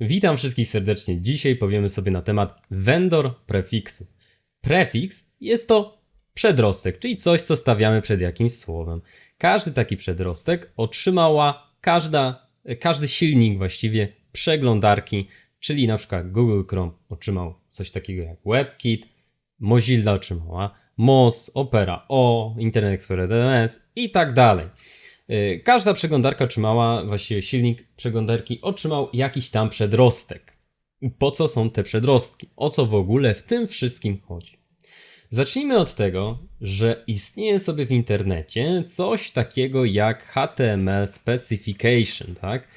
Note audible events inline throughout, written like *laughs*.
Witam wszystkich serdecznie. Dzisiaj powiemy sobie na temat vendor prefiksu. Prefiks jest to przedrostek, czyli coś, co stawiamy przed jakimś słowem. Każdy taki przedrostek otrzymała każda, każdy silnik właściwie przeglądarki, czyli na przykład Google Chrome otrzymał coś takiego jak WebKit, Mozilla otrzymała Moz, Opera O, Internet Explorer DNS i tak dalej. Y, Każda przeglądarka otrzymała, właściwie silnik przeglądarki otrzymał jakiś tam przedrostek. Po co są te przedrostki? O co w ogóle w tym wszystkim chodzi? Zacznijmy od tego, że istnieje sobie w internecie coś takiego jak HTML Specification, tak?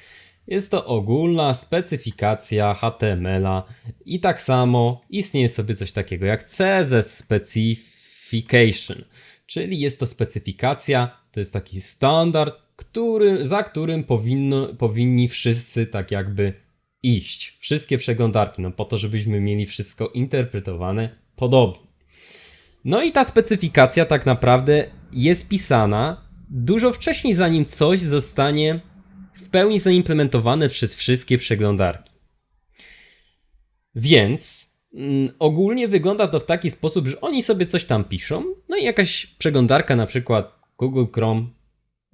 Jest to ogólna specyfikacja HTML-a i tak samo istnieje sobie coś takiego jak CSS Specification, czyli jest to specyfikacja, to jest taki standard, który, za którym powinno, powinni wszyscy tak jakby iść. Wszystkie przeglądarki, no po to, żebyśmy mieli wszystko interpretowane podobnie. No i ta specyfikacja tak naprawdę jest pisana dużo wcześniej, zanim coś zostanie w pełni zaimplementowane przez wszystkie przeglądarki. Więc ogólnie wygląda to w taki sposób, że oni sobie coś tam piszą, no i jakaś przeglądarka, na przykład Google Chrome,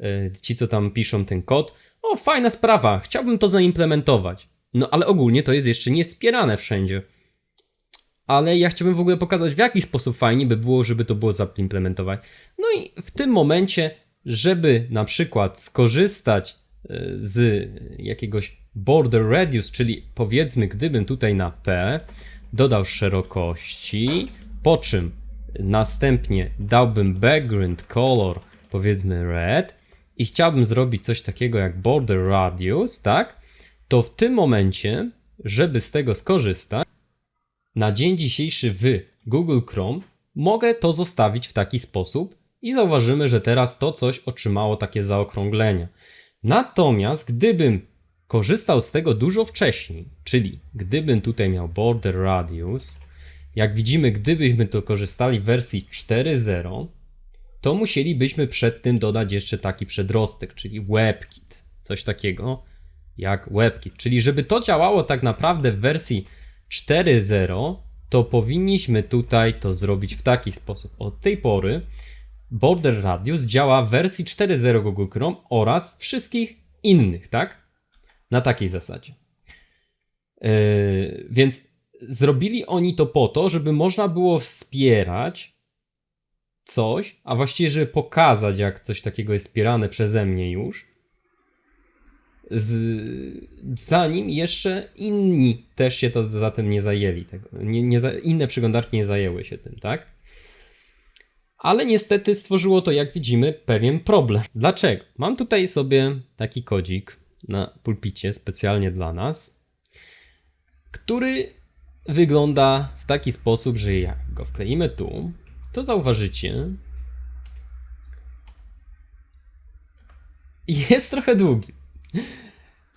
y, ci co tam piszą ten kod, o fajna sprawa, chciałbym to zaimplementować. No ale ogólnie to jest jeszcze nie wspierane wszędzie. Ale ja chciałbym w ogóle pokazać, w jaki sposób fajnie by było, żeby to było zaimplementować. No i w tym momencie, żeby na przykład skorzystać y, z jakiegoś border radius, czyli powiedzmy, gdybym tutaj na P dodał szerokości, po czym następnie dałbym background color, powiedzmy red, i chciałbym zrobić coś takiego jak border radius, tak? To w tym momencie, żeby z tego skorzystać, na dzień dzisiejszy w Google Chrome mogę to zostawić w taki sposób i zauważymy, że teraz to coś otrzymało takie zaokrąglenia. Natomiast gdybym korzystał z tego dużo wcześniej, czyli gdybym tutaj miał border radius, jak widzimy, gdybyśmy to korzystali w wersji 4.0, to musielibyśmy przed tym dodać jeszcze taki przedrostek, czyli WebKit. Coś takiego jak WebKit. Czyli żeby to działało tak naprawdę w wersji 4.0, to powinniśmy tutaj to zrobić w taki sposób. Od tej pory Border Radius działa w wersji 4.0 Google Chrome oraz wszystkich innych, tak? Na takiej zasadzie. Yy, więc zrobili oni to po to, żeby można było wspierać coś, a właściwie, żeby pokazać, jak coś takiego jest wspierane przeze mnie już, z, zanim jeszcze inni też się to za tym nie zajęli. Tego. Nie, nie za, inne przeglądarki nie zajęły się tym, tak? Ale niestety stworzyło to, jak widzimy, pewien problem. Dlaczego? Mam tutaj sobie taki kodzik na pulpicie specjalnie dla nas, który wygląda w taki sposób, że jak go wkleimy tu, to zauważycie, *laughs* jest trochę długi.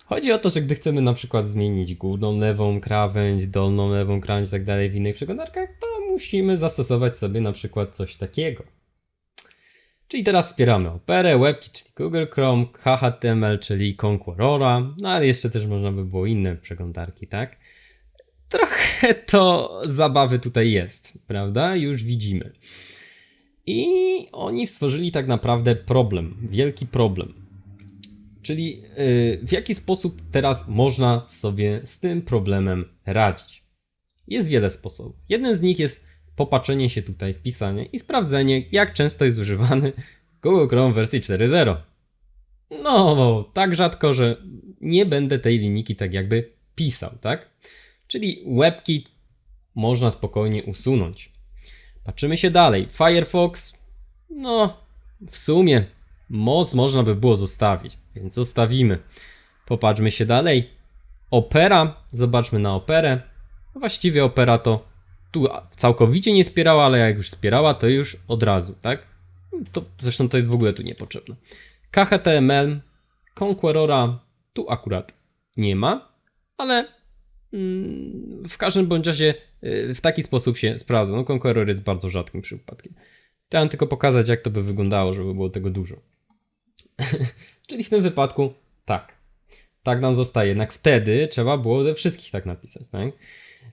Chodzi o to, że gdy chcemy na przykład zmienić górną lewą krawędź, dolną lewą krawędź i tak dalej w innych przeglądarkach, to musimy zastosować sobie na przykład coś takiego. Czyli teraz wspieramy Operę, WebKit, czyli Google Chrome, HTML, czyli Conquerora, no ale jeszcze też można by było inne przeglądarki, tak? Trochę to zabawy tutaj jest, prawda? Już widzimy. I oni stworzyli tak naprawdę problem, wielki problem. Czyli yy, w jaki sposób teraz można sobie z tym problemem radzić? Jest wiele sposobów. Jeden z nich jest popatrzenie się tutaj, wpisanie i sprawdzenie, jak często jest używany Google Chrome wersji 4.0. No, tak rzadko, że nie będę tej linijki tak jakby pisał, tak? Czyli WebKit można spokojnie usunąć. Patrzymy się dalej. Firefox, no, w sumie Moz można by było zostawić, więc zostawimy. Popatrzmy się dalej. Opera, zobaczmy na operę. Właściwie opera to tu całkowicie nie wspierała, ale jak już wspierała, to już od razu, tak? To, zresztą to jest w ogóle tu niepotrzebne. KHTML, Conquerora tu akurat nie ma, ale mm, w każdym bądź razie y, w taki sposób się sprawdza. No Conqueror jest bardzo rzadkim przypadkiem. Chciałem tylko pokazać, jak to by wyglądało, żeby było tego dużo. *laughs* Czyli w tym wypadku tak. Tak nam zostaje. Jednak wtedy trzeba było we wszystkich tak napisać, tak?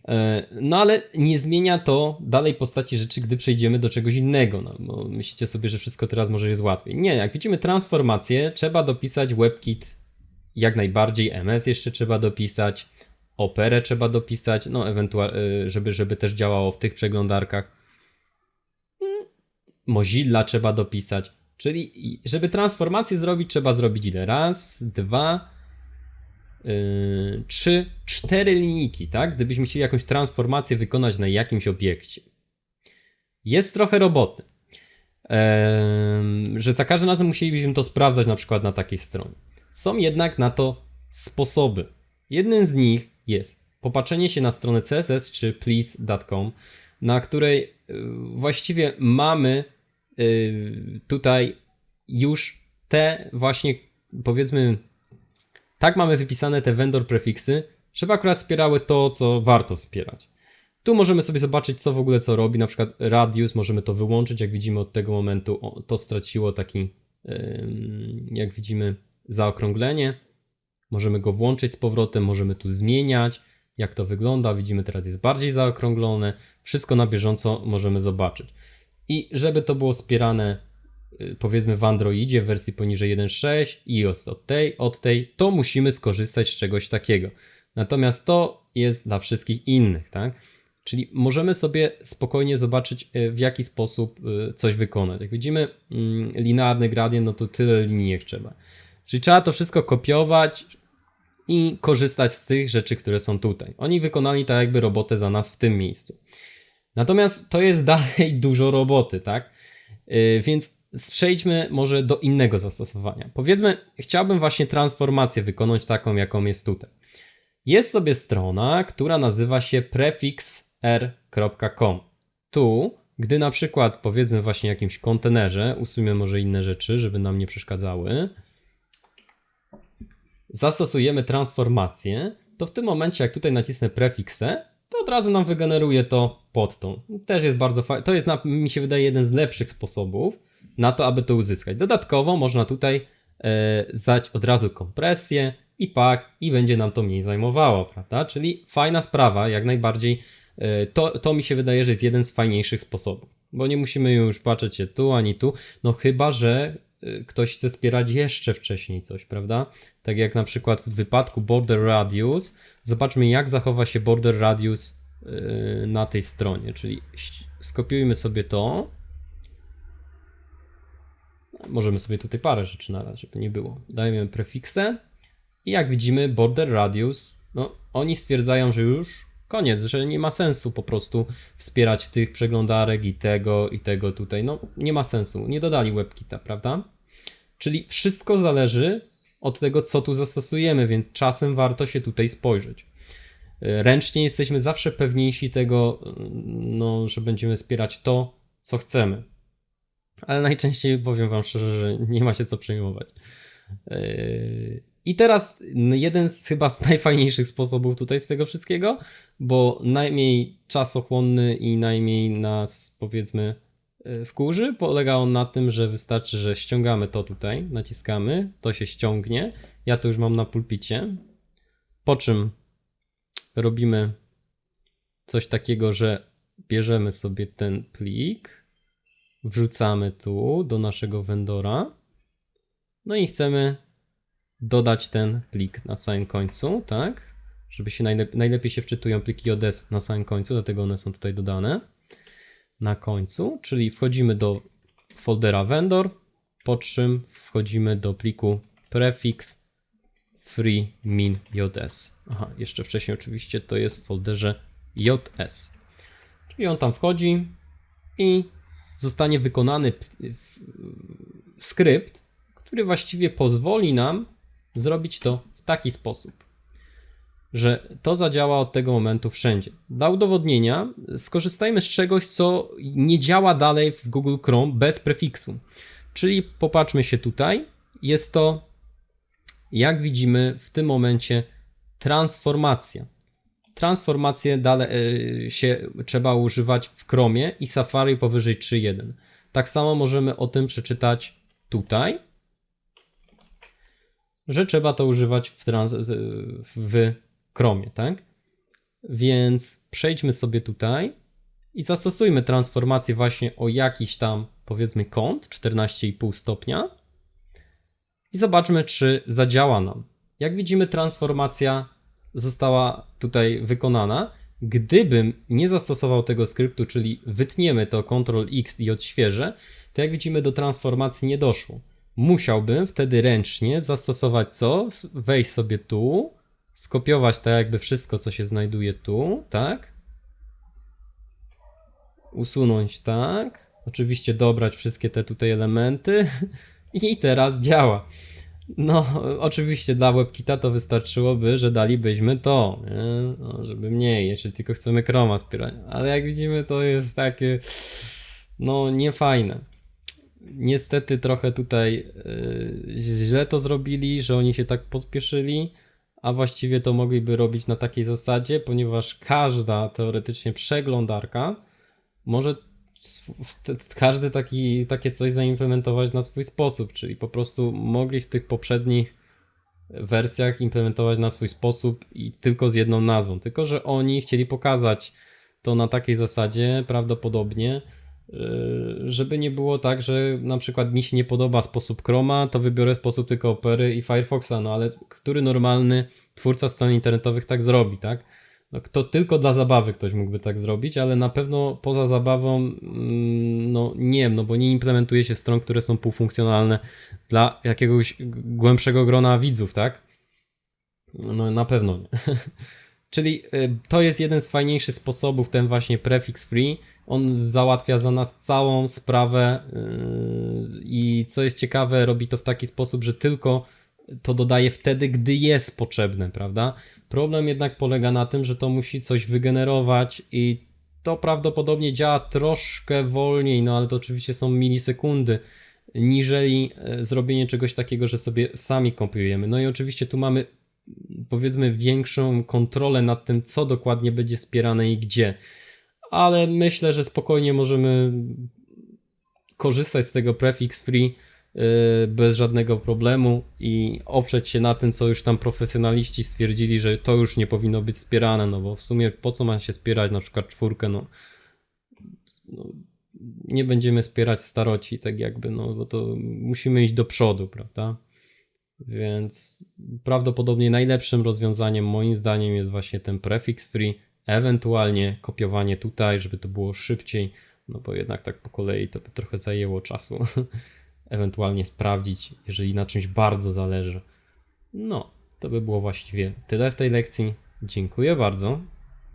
E, No ale nie zmienia to dalej postaci rzeczy, gdy przejdziemy do czegoś innego. No, bo myślicie sobie, że wszystko teraz może jest łatwiej. Nie, jak widzimy transformację, trzeba dopisać WebKit jak najbardziej, MS jeszcze trzeba dopisać, Operę trzeba dopisać, no ewentualnie, żeby, żeby też działało w tych przeglądarkach. Mm, Mozilla trzeba dopisać. Czyli żeby transformację zrobić, trzeba zrobić ile? Raz, dwa, trzy, cztery linijki, tak? Gdybyśmy chcieli jakąś transformację wykonać na jakimś obiekcie. Jest trochę roboty. Że za każdym razem musielibyśmy to sprawdzać na przykład na takiej stronie. Są jednak na to sposoby. Jednym z nich jest popatrzenie się na stronę CSS czy please.com, na której y, właściwie mamy y, tutaj już te właśnie powiedzmy tak mamy wypisane te vendor prefiksy, żeby akurat wspierały to, co warto wspierać. Tu możemy sobie zobaczyć, co w ogóle co robi, na przykład radius, możemy to wyłączyć, jak widzimy od tego momentu to straciło taki, jak widzimy, zaokrąglenie. Możemy go włączyć z powrotem, możemy tu zmieniać, jak to wygląda, widzimy teraz jest bardziej zaokrąglone, wszystko na bieżąco możemy zobaczyć. I żeby to było wspierane powiedzmy w Androidzie w wersji poniżej 1.6 i od tej, od tej, to musimy skorzystać z czegoś takiego. Natomiast to jest dla wszystkich innych, tak? Czyli możemy sobie spokojnie zobaczyć, y, w jaki sposób y, coś wykonać. Jak widzimy, mm, linearny gradient, no to tyle linijek trzeba. Czyli trzeba to wszystko kopiować i korzystać z tych rzeczy, które są tutaj. Oni wykonali tak jakby robotę za nas w tym miejscu. Natomiast to jest *laughs* dalej dużo roboty, tak? Więc przejdźmy może do innego zastosowania. Powiedzmy, chciałbym właśnie transformację wykonać taką, jaką jest tutaj. Jest sobie strona, która nazywa się prefixr.com. Tu, gdy na przykład powiedzmy właśnie jakimś kontenerze, usuńmy może inne rzeczy, żeby nam nie przeszkadzały, zastosujemy transformację, to w tym momencie, jak tutaj nacisnę prefiksę, to od razu nam wygeneruje to pod tą. Też jest bardzo fajne. To jest, mi się wydaje, jeden z lepszych sposobów na to, aby to uzyskać. Dodatkowo można tutaj e, zdać od razu kompresję i pak i będzie nam to mniej zajmowało, prawda? Czyli fajna sprawa, jak najbardziej. E, to, to mi się wydaje, że jest jeden z fajniejszych sposobów, bo nie musimy już patrzeć się tu ani tu, no chyba, że e, ktoś chce wspierać jeszcze wcześniej coś, prawda? Tak jak na przykład w wypadku Border Radius, zobaczmy jak zachowa się Border Radius na tej stronie, czyli skopiujmy sobie to. Możemy sobie tutaj parę rzeczy na raz, żeby nie było. Dajemy prefiksę i jak widzimy Border Radius, no oni stwierdzają, że już koniec, że nie ma sensu po prostu wspierać tych przeglądarek i tego i tego tutaj. No nie ma sensu, nie dodali WebKita, prawda? Czyli wszystko zależy od tego, co tu zastosujemy, więc czasem warto się tutaj spojrzeć. Y, Ręcznie jesteśmy zawsze pewniejsi tego, no, że będziemy wspierać to, co chcemy. Ale najczęściej powiem Wam szczerze, że nie ma się co przejmować. Yy, I teraz jeden z chyba z najfajniejszych sposobów tutaj z tego wszystkiego, bo najmniej czasochłonny i najmniej nas powiedzmy yy, wkurzy, polega on na tym, że wystarczy, że ściągamy to tutaj, naciskamy, to się ściągnie. Ja to już mam na pulpicie. Po czym robimy coś takiego, że bierzemy sobie ten plik, wrzucamy tu do naszego vendora. No i chcemy dodać ten plik na samym końcu, tak? Żeby się najlep- najlepiej się wczytują pliki JS na samym końcu, dlatego one są tutaj dodane na końcu, czyli wchodzimy do foldera vendor, po czym wchodzimy do pliku prefix free min js. Aha, jeszcze wcześniej oczywiście to jest w folderze js. Czyli on tam wchodzi i zostanie wykonany skrypt, który właściwie pozwoli nam zrobić to w taki sposób, że to zadziała od tego momentu wszędzie. Dla udowodnienia skorzystajmy z czegoś, co nie działa dalej w Google Chrome bez prefiksu. Czyli popatrzmy się tutaj. Jest to, jak widzimy, w tym momencie transformacja. Transformację dalej e, się trzeba używać w Chromie i Safari powyżej 3.1. Tak samo możemy o tym przeczytać tutaj. że trzeba to używać w, trans- w Chromie, tak? Więc przejdźmy sobie tutaj i zastosujmy transformację właśnie o jakiś tam, powiedzmy, kąt 14,5 stopnia i zobaczmy, czy zadziała nam. Jak widzimy, transformacja została tutaj wykonana. Gdybym nie zastosował tego skryptu, czyli wytniemy to Ctrl X i odświeżę, to jak widzimy, do transformacji nie doszło. Musiałbym wtedy ręcznie zastosować co? Wejść sobie tu, skopiować tak jakby wszystko, co się znajduje tu, tak? Usunąć tak. Oczywiście dobrać wszystkie te tutaj elementy. *laughs* I teraz działa. No, oczywiście dla WebKita to wystarczyłoby, że dalibyśmy to? No, żeby mniej, jeśli tylko chcemy Chroma wspierać. Ale jak widzimy, to jest takie, no, niefajne. Niestety trochę tutaj yy, źle to zrobili, że oni się tak pospieszyli, a właściwie to mogliby robić na takiej zasadzie, ponieważ każda teoretycznie przeglądarka może każdy taki, takie coś zaimplementować na swój sposób, czyli po prostu mogli w tych poprzednich wersjach implementować na swój sposób i tylko z jedną nazwą. Tylko, że oni chcieli pokazać to na takiej zasadzie prawdopodobnie, yy, żeby nie było tak, że na przykład mi się nie podoba sposób Chroma, to wybiorę sposób tylko Opery i Firefoxa, no ale który normalny twórca stron internetowych tak zrobi, tak? No, to tylko dla zabawy ktoś mógłby tak zrobić, ale na pewno poza zabawą, mm, no nie no bo nie implementuje się stron, które są półfunkcjonalne dla jakiegoś głębszego grona widzów, tak? No na pewno nie. *laughs* Czyli y, to jest jeden z fajniejszych sposobów, ten właśnie prefix free. On załatwia za nas całą sprawę yy, i co jest ciekawe, robi to w taki sposób, że tylko to dodaje wtedy, gdy jest potrzebne, prawda? Problem jednak polega na tym, że to musi coś wygenerować i to prawdopodobnie działa troszkę wolniej, no ale to oczywiście są milisekundy, niżeli e, zrobienie czegoś takiego, że sobie sami kopiujemy. No i oczywiście tu mamy powiedzmy większą kontrolę nad tym, co dokładnie będzie wspierane i gdzie. Ale myślę, że spokojnie możemy korzystać z tego prefix free bez żadnego problemu i oprzeć się na tym, co już tam profesjonaliści stwierdzili, że to już nie powinno być wspierane, no bo w sumie po co ma się wspierać na przykład czwórkę, no, no nie będziemy wspierać staroci, tak jakby, no bo to musimy iść do przodu, prawda? Więc prawdopodobnie najlepszym rozwiązaniem moim zdaniem jest właśnie ten prefix free, ewentualnie kopiowanie tutaj, żeby to było szybciej, no bo jednak tak po kolei to by trochę zajęło czasu. *laughs* ewentualnie sprawdzić, jeżeli na czymś bardzo zależy. No, to by było właściwie tyle w tej lekcji. Dziękuję bardzo.